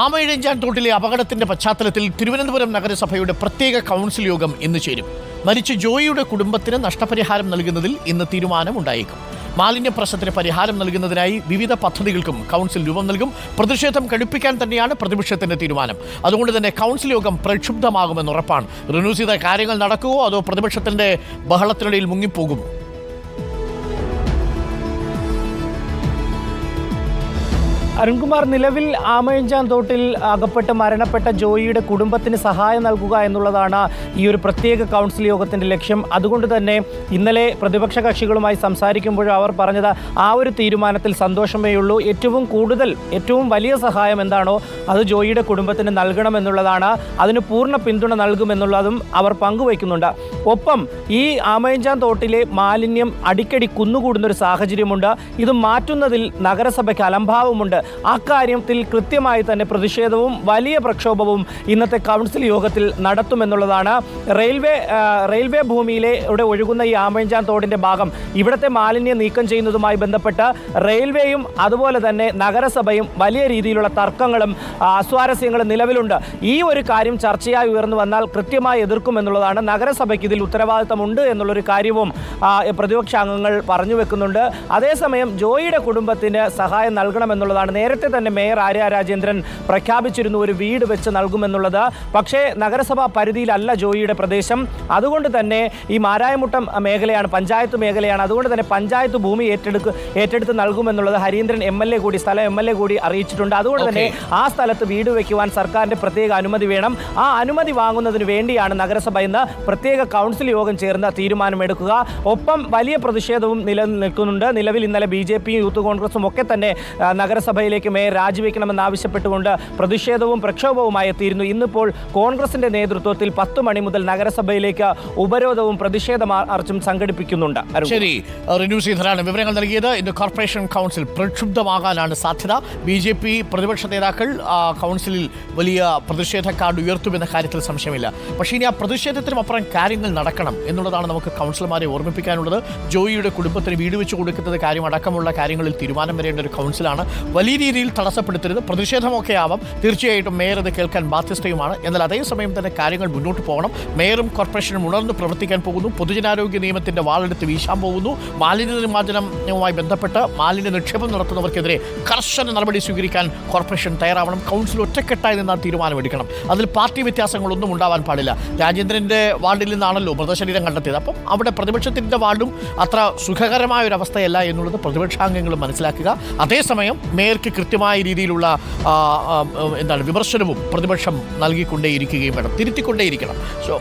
ആമയിഴഞ്ചാൻ തോട്ടിലെ അപകടത്തിന്റെ പശ്ചാത്തലത്തിൽ തിരുവനന്തപുരം നഗരസഭയുടെ പ്രത്യേക കൗൺസിൽ യോഗം ഇന്ന് ചേരും. മരിച്ച ജോയിയുടെ കുടുംബത്തിന് നഷ്ടപരിഹാരം നൽകുന്നതിൽ ഇന്ന് തീരുമാനമുണ്ടായേക്കും. മാലിന്യ പ്രശ്നത്തിന് പരിഹാരം നൽകുന്നതിനായി വിവിധ പദ്ധതികൾക്കും കൗൺസിൽ രൂപം നൽകും. പ്രതിഷേധം കടുപ്പിക്കാൻ തന്നെയാണ് പ്രതിപക്ഷത്തിന്റെ തീരുമാനം. അതുകൊണ്ട് തന്നെ കൗൺസിൽ യോഗം പ്രക്ഷുബ്ധമാകുമെന്ന് ഉറപ്പാണ് റിന്യൂസ് ചെയ്ത കാര്യങ്ങൾ നടക്കുമോ അതോ പ്രതിപക്ഷത്തിന്റെ ബഹളത്തിനിടയിൽ മുങ്ങിപ്പോകുമോ? അരുൺകുമാർ നിലവിൽ ആമയഞ്ചാൻ തോട്ടിൽ അകപ്പെട്ട് മരണപ്പെട്ട ജോയിയുടെ കുടുംബത്തിന് സഹായം നൽകുക എന്നുള്ളതാണ് ഈ ഒരു പ്രത്യേക കൗൺസിൽ യോഗത്തിന്റെ ലക്ഷ്യം. അതുകൊണ്ട് തന്നെ ഇന്നലെ പ്രതിപക്ഷ കക്ഷികളുമായി സംസാരിക്കുമ്പോൾ അവർ പറഞ്ഞത് ആ ഒരു തീരുമാനത്തിൽ സന്തോഷമേ ഉള്ളൂ. ഏറ്റവും കൂടുതൽ ഏറ്റവും വലിയ സഹായം എന്താണോ അത് ജോയിയുടെ കുടുംബത്തിന് നൽകണമെന്നുള്ളതാണ്. അതിന് പൂർണ പിന്തുണ നൽകുമെന്നുള്ളതും അവർ പങ്കുവയ്ക്കുന്നുണ്ട്. ഒപ്പം ഈ ആമയഞ്ചാൻ തോട്ടിലെ മാലിന്യം അടിക്കടി കുന്നുകൂടുന്ന ഒരു സാഹചര്യമുണ്ട്. ഇത് മാറ്റുന്നതിൽ നഗരസഭയ്ക്ക് അലംഭാവമുണ്ട്. അക്കാര്യത്തിൽ കൃത്യമായി തന്നെ പ്രതിഷേധവും വലിയ പ്രക്ഷോഭവും ഇന്നത്തെ കൗൺസിൽ യോഗത്തിൽ നടത്തുമെന്നുള്ളതാണ്. റെയിൽവേ റെയിൽവേ ഭൂമിയിലെ ഇവിടെ ഒഴുകുന്ന ഈ ആമഞ്ചാൻ തോടിന്റെ ഭാഗം ഇവിടുത്തെ മാലിന്യം നീക്കം ചെയ്യുന്നതുമായി ബന്ധപ്പെട്ട് റെയിൽവേയും അതുപോലെ തന്നെ നഗരസഭയും വലിയ രീതിയിലുള്ള തർക്കങ്ങളും ആ, അസ്വാരസ്യങ്ങളും നിലവിലുണ്ട്. ഈ ഒരു കാര്യം ചർച്ചയായി ഉയർന്നു വന്നാൽ കൃത്യമായി എതിർക്കുമെന്നുള്ളതാണ്. നഗരസഭയ്ക്ക് ഇതിൽ ഉത്തരവാദിത്തമുണ്ട് എന്നുള്ളൊരു കാര്യവും പ്രതിപക്ഷാംഗങ്ങൾ പറഞ്ഞു വെക്കുന്നുണ്ട്. അതേസമയം ജോയിയുടെ കുടുംബത്തിന് സഹായം നൽകണമെന്നുള്ളതാണ് നേരത്തെ തന്നെ മേയർ ആര്യ രാജേന്ദ്രൻ പ്രഖ്യാപിച്ചിരുന്നു ഒരു വീട് വെച്ച് നൽകുമെന്നുള്ളത്. പക്ഷേ നഗരസഭാ പരിധിയിലല്ല ജോയിയുടെ പ്രദേശം. അതുകൊണ്ട് തന്നെ ഈ മാരായമുട്ടം മേഖലയാണ് പഞ്ചായത്ത് മേഖലയാണ്. അതുകൊണ്ട് തന്നെ പഞ്ചായത്ത് ഭൂമി ഏറ്റെടുക്ക് ഏറ്റെടുത്ത് നൽകുമെന്നുള്ളത് ഹരീന്ദ്രൻ എം എൽ എ കൂടി സ്ഥലം എം എൽ എ കൂടി അറിയിച്ചിട്ടുണ്ട്. അതുകൊണ്ട് തന്നെ ആ സ്ഥലത്ത് വീട് വയ്ക്കുവാൻ സർക്കാരിന്റെ പ്രത്യേക അനുമതി വേണം. ആ അനുമതി വാങ്ങുന്നതിന് വേണ്ടിയാണ് നഗരസഭ ഇന്ന് പ്രത്യേക കൗൺസിൽ യോഗം ചേർന്ന് തീരുമാനമെടുക്കുക. ഒപ്പം വലിയ പ്രതിഷേധവും നിലനിൽക്കുന്നുണ്ട്. നിലവിൽ ഇന്നലെ ബി ജെ പിയും യൂത്ത് കോൺഗ്രസും ഒക്കെ തന്നെ ആ, നഗരസഭയിലേക്ക് മേയർ രാജിവെക്കണമെന്ന് ആവശ്യപ്പെട്ടുകൊണ്ട് പ്രതിഷേധവും പ്രക്ഷോഭവുമായി എത്തിയിരുന്നു. ഇന്നിപ്പോൾ കോൺഗ്രസിന്റെ നേതൃത്വത്തിൽ പത്ത് മണി മുതൽ നഗരസഭയിലേക്ക് ഉപരോധവും പ്രതിഷേധ മാർച്ചും സംഘടിപ്പിക്കുന്നുണ്ട്. ശരി ശ്രീധരാണ് വിവരങ്ങൾ നൽകിയത്. ഇന്ന് കോർപ്പറേഷൻ കൗൺസിൽ പ്രക്ഷുബ്ധമാകാനാണ് സാധ്യത. ബി ജെ പി പ്രതിപക്ഷ നേതാക്കൾ കൗൺസിലിൽ വലിയ പ്രതിഷേധ ഉയർത്തുമെന്ന കാര്യത്തിൽ സംശയമില്ല. പക്ഷേ ഇനി ആ പ്രതിഷേധത്തിനും അപ്പുറം കാര്യങ്ങൾ നടക്കണം എന്നുള്ളതാണ് നമുക്ക് കൗൺസിലർമാരെ ഓർമ്മിപ്പിക്കാനുള്ളത്. ജോയിയുടെ കുടുംബത്തിന് വീട് വെച്ച് കൊടുക്കുന്നത് കാര്യമടക്കമുള്ള കാര്യങ്ങളിൽ തീരുമാനം വരേണ്ട ഒരു കൗൺസിലാണ്. വലിയ രീതിയിൽ തടസ്സപ്പെടുത്തരുത്. പ്രതിഷേധമൊക്കെ ആവാം. തീർച്ചയായിട്ടും മേയർ ഇത് കേൾക്കാൻ ബാധ്യസ്ഥയുമാണ്. എന്നാൽ അതേസമയം തന്നെ കാര്യങ്ങൾ മുന്നോട്ട് പോകണം. മേയറും കോർപ്പറേഷനും ഉണർന്ന് പ്രവർത്തിക്കാൻ പോകുന്നു. പൊതുജനാരോഗ്യ നിയമത്തിന്റെ വാളെടുത്ത് വീശാൻ പോകുന്നു. മാലിന്യ നിർമ്മാർജനവുമായി ബന്ധപ്പെട്ട് മാലിന്യ നിക്ഷേപം നടത്തുന്നവർക്കെതിരെ കർശന നടപടി സ്വീകരിക്കാൻ കോർപ്പറേഷൻ തയ്യാറാവണം. കൗൺസിൽ ഒറ്റക്കെട്ടായി നിന്നാൽ തീരുമാനമെടുക്കണം. അതിൽ പാർട്ടി വ്യത്യാസങ്ങളൊന്നും ഉണ്ടാവാൻ പാടില്ല. രാജേന്ദ്രന്റെ വാർഡിൽ നിന്നാണല്ലോ മൃതശരീരം കണ്ടെത്തിയത്. അപ്പം അവിടെ പ്രതിപക്ഷത്തിന്റെ വാർഡും അത്ര സുഖകരമായ ഒരു അവസ്ഥയല്ല എന്നുള്ളത് പ്രതിപക്ഷാംഗങ്ങൾ മനസ്സിലാക്കുക. അതേസമയം മേയർക്ക് കൃത്യമായ രീതിയിലുള്ള എന്താണ് വിമർശനവും പ്രതിപക്ഷം നൽകിക്കൊണ്ടേയിരിക്കുകയും വേണം. തിരുത്തിക്കൊണ്ടേയിരിക്കണം. സോ